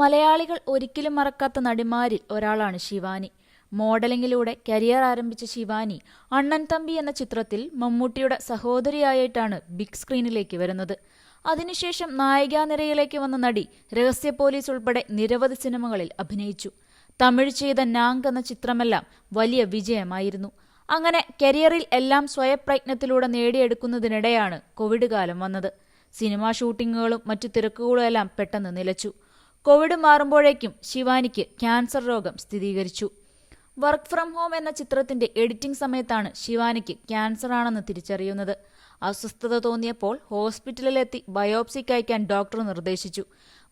മലയാളികൾ ഒരിക്കലും മറക്കാത്ത നടിമാരിൽ ഒരാളാണ് ശിവാനി. മോഡലിംഗിലൂടെ കരിയർ ആരംഭിച്ച ശിവാനി അണ്ണൻ തമ്പി എന്ന ചിത്രത്തിൽ മമ്മൂട്ടിയുടെ സഹോദരിയായിട്ടാണ് ബിഗ് സ്ക്രീനിലേക്ക് വരുന്നത്. അതിനുശേഷം നായികാനിരയിലേക്ക് വന്ന നടി രഹസ്യ പോലീസ് ഉൾപ്പെടെ നിരവധി സിനിമകളിൽ അഭിനയിച്ചു. തമിഴ് ചെയ്ത നാങ്ക് എന്ന ചിത്രമെല്ലാം വലിയ വിജയമായിരുന്നു. അങ്ങനെ കരിയറിൽ എല്ലാം സ്വയപ്രയത്നത്തിലൂടെ നേടിയെടുക്കുന്നതിനിടെയാണ് കോവിഡ് കാലം വന്നത്. സിനിമാ ഷൂട്ടിങ്ങുകളും മറ്റു തിരക്കുകളും എല്ലാം പെട്ടെന്ന് നിലച്ചു. കോവിഡ് മാറുമ്പോഴേക്കും ശിവാനിക്ക് ക്യാൻസർ രോഗം സ്ഥിരീകരിച്ചു. വർക്ക് ഫ്രം ഹോം എന്ന ചിത്രത്തിന്റെ എഡിറ്റിംഗ് സമയത്താണ് ശിവാനിക്ക് ക്യാൻസർ ആണെന്ന് തിരിച്ചറിയുന്നത്. അസ്വസ്ഥത തോന്നിയപ്പോൾ ഹോസ്പിറ്റലിലെത്തി ബയോപ്സിക്ക് അയക്കാൻ ഡോക്ടർ നിർദ്ദേശിച്ചു.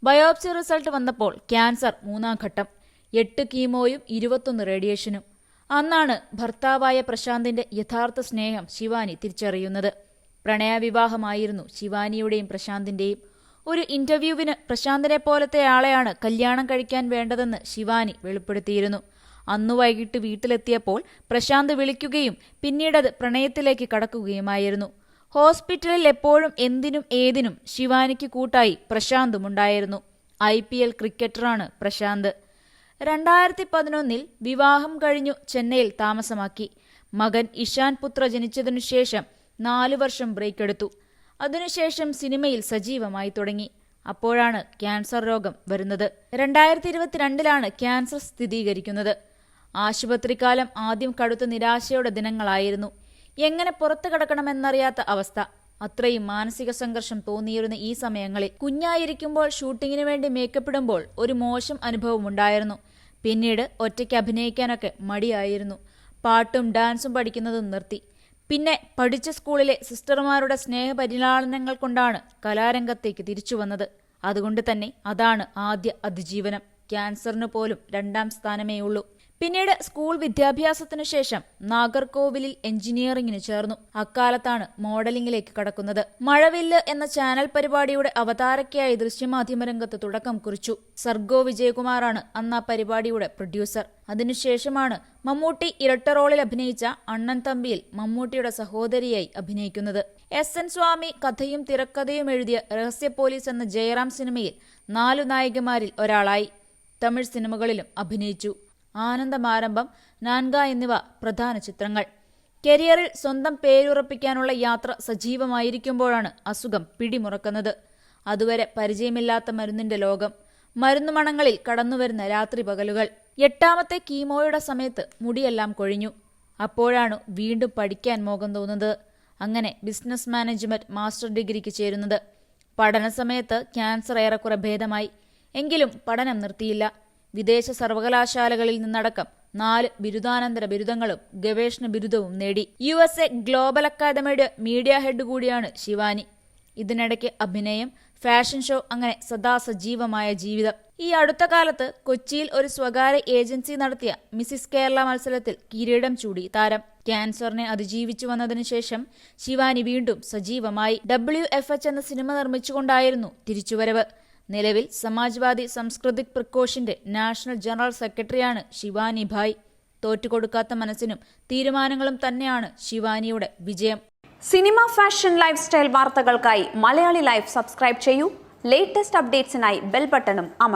ബയോപ്സി റിസൾട്ട് വന്നപ്പോൾ ക്യാൻസർ മൂന്നാം ഘട്ടം. എട്ട് കീമോയും ഇരുപത്തൊന്ന് റേഡിയേഷനും. അന്നാണ് ഭർത്താവായ പ്രശാന്തിന്റെ യഥാർത്ഥ സ്നേഹം ശിവാനി തിരിച്ചറിയുന്നത്. പ്രണയവിവാഹമായിരുന്നു ശിവാനിയുടെയും പ്രശാന്തിന്റെയും. ഒരു ഇന്റർവ്യൂവിന് പ്രശാന്തിനെ പോലത്തെ ആളെയാണ് കല്യാണം കഴിക്കാൻ വേണ്ടതെന്ന് ശിവാനി വെളിപ്പെടുത്തിയിരുന്നു. അന്നു വൈകിട്ട് വീട്ടിലെത്തിയപ്പോൾ പ്രശാന്ത് വിളിക്കുകയും പിന്നീടത് പ്രണയത്തിലേക്ക് കടക്കുകയുമായിരുന്നു. ഹോസ്പിറ്റലിൽ എപ്പോഴും എന്തിനും ഏതിനും ശിവാനിക്ക് കൂട്ടായി പ്രശാന്തുമുണ്ടായിരുന്നു. ഐ പി എൽ ക്രിക്കറ്ററാണ് പ്രശാന്ത്. രണ്ടായിരത്തി പതിനൊന്നിൽ വിവാഹം കഴിഞ്ഞു ചെന്നൈയിൽ താമസമാക്കി. മകൻ ഇഷാൻ പുത്ര ജനിച്ചതിനു ശേഷം നാലു വർഷം ബ്രേക്ക് എടുത്തു അതിനുശേഷം സിനിമയിൽ സജീവമായി തുടങ്ങി. അപ്പോഴാണ് ക്യാൻസർ രോഗം വരുന്നത്. രണ്ടായിരത്തി ഇരുപത്തിരണ്ടിലാണ് ക്യാൻസർ സ്ഥിരീകരിക്കുന്നത്. ആശുപത്രിക്കാലം ആദ്യം കടുത്ത നിരാശയുടെ ദിനങ്ങളായിരുന്നു. എങ്ങനെ പുറത്തു കടക്കണമെന്നറിയാത്ത അവസ്ഥ. അത്രയും മാനസിക സംഘർഷം തോന്നിയിരുന്ന ഈ സമയങ്ങളിൽ കുഞ്ഞായിരിക്കുമ്പോൾ ഷൂട്ടിങ്ങിന് വേണ്ടി മേക്കപ്പ് ഇടുമ്പോൾ ഒരു മോശം അനുഭവം ഉണ്ടായിരുന്നു. പിന്നീട് ഒറ്റയ്ക്ക് അഭിനയിക്കാനൊക്കെ മടിയായിരുന്നു. പാട്ടും ഡാൻസും പഠിക്കുന്നതും നിർത്തി. പിന്നെ പഠിച്ച സ്കൂളിലെ സിസ്റ്റർമാരുടെ സ്നേഹപരിലാളനങ്ങൾ കൊണ്ടാണ് കലാരംഗത്തേക്ക് തിരിച്ചു വന്നത്. അതുകൊണ്ട് തന്നെ അതാണ് ആദ്യ അതിജീവനം. ക്യാൻസറിന് പോലും രണ്ടാം സ്ഥാനമേ ഉള്ളൂ പിന്നീട് സ്കൂൾ വിദ്യാഭ്യാസത്തിനു ശേഷം നാഗർകോവിലിൽ എഞ്ചിനീയറിംഗിന് ചേർന്നു. അക്കാലത്താണ് മോഡലിംഗിലേക്ക് കടക്കുന്നത്. മഴവില്ല് എന്ന ചാനൽ പരിപാടിയുടെ അവതാരകയായി ദൃശ്യമാധ്യമ രംഗത്ത് തുടക്കം കുറിച്ചു. സർഗോ വിജയകുമാറാണ് അന്ന് ആ പരിപാടിയുടെ പ്രൊഡ്യൂസർ. അതിനുശേഷമാണ് മമ്മൂട്ടി ഇരട്ട റോളിൽ അഭിനയിച്ച അണ്ണൻ തമ്പിയിൽ മമ്മൂട്ടിയുടെ സഹോദരിയായി അഭിനയിക്കുന്നത്. എസ്. എൻ. സ്വാമി കഥയും തിരക്കഥയും എഴുതിയ രഹസ്യ പോലീസ് എന്ന ജയറാം സിനിമയിൽ നാലു നായികമാരിൽ ഒരാളായി. തമിഴ് സിനിമകളിലും അഭിനയിച്ചു. ആനന്ദമാരംഭം നാൻഗ എന്നിവ പ്രധാന ചിത്രങ്ങൾ. കരിയറിൽ സ്വന്തം പേരുറപ്പിക്കാനുള്ള യാത്ര സജീവമായിരിക്കുമ്പോഴാണ് അസുഖം പിടിമുറക്കുന്നത്. അതുവരെ പരിചയമില്ലാത്ത മരുന്നിന്റെ ലോകം മരുന്നുമണങ്ങളിൽ കടന്നുവരുന്ന രാത്രി പകലുകൾ. എട്ടാമത്തെ കീമോയുടെ സമയത്ത് മുടിയെല്ലാം കൊഴിഞ്ഞു. അപ്പോഴാണ് വീണ്ടും പഠിക്കാൻ മോഹം തോന്നുന്നത്. അങ്ങനെ ബിസിനസ് മാനേജ്മെന്റ് മാസ്റ്റർ ഡിഗ്രിക്ക് ചേരുന്നത്. പഠന സമയത്ത് ക്യാൻസർ ഏറെക്കുറെ ഭേദമായി. എങ്കിലും പഠനം നിർത്തിയില്ല. വിദേശ സർവകലാശാലകളിൽ നിന്നടക്കം നാല് ബിരുദാനന്തര ബിരുദങ്ങളും ഗവേഷണ ബിരുദവും നേടി. യു എസ് എ ഗ്ലോബൽ അക്കാദമിയുടെ മീഡിയ ഹെഡ് കൂടിയാണ് ശിവാനി. ഇതിനിടയ്ക്ക് അഭിനയം ഫാഷൻ ഷോ അങ്ങനെ സദാ സജീവമായ ജീവിതം. ഈ അടുത്ത കാലത്ത് കൊച്ചിയിൽ ഒരു സ്വകാര്യ ഏജൻസി നടത്തിയ മിസിസ് കേരള മത്സരത്തിൽ കിരീടം ചൂടി താരം. ക്യാൻസറിനെ അതിജീവിച്ചു വന്നതിനു ശേഷം ശിവാനി വീണ്ടും സജീവമായി. ഡബ്ല്യു എഫ് എച്ച് എന്ന സിനിമ നിർമ്മിച്ചുകൊണ്ടായിരുന്നു തിരിച്ചുവരവ്. നിലവിൽ സമാജ്വാദി സംസ്കൃതിക് പ്രക്കോഷിന്റെ നാഷണൽ ജനറൽ സെക്രട്ടറിയാണ് ശിവാനി ഭായ്. തോറ്റുകൊടുക്കാത്ത മനസ്സിനും തീരുമാനങ്ങളും തന്നെയാണ് ശിവാനിയുടെ വിജയം. സിനിമ ഫാഷൻ ലൈഫ് സ്റ്റൈൽ വാർത്തകൾക്കായി മലയാളി ലൈഫ് സബ്സ്ക്രൈബ് ചെയ്യൂ. ലേറ്റസ്റ്റ് അപ്ഡേറ്റ്സിനായി ബെൽ ബട്ടണും അമർ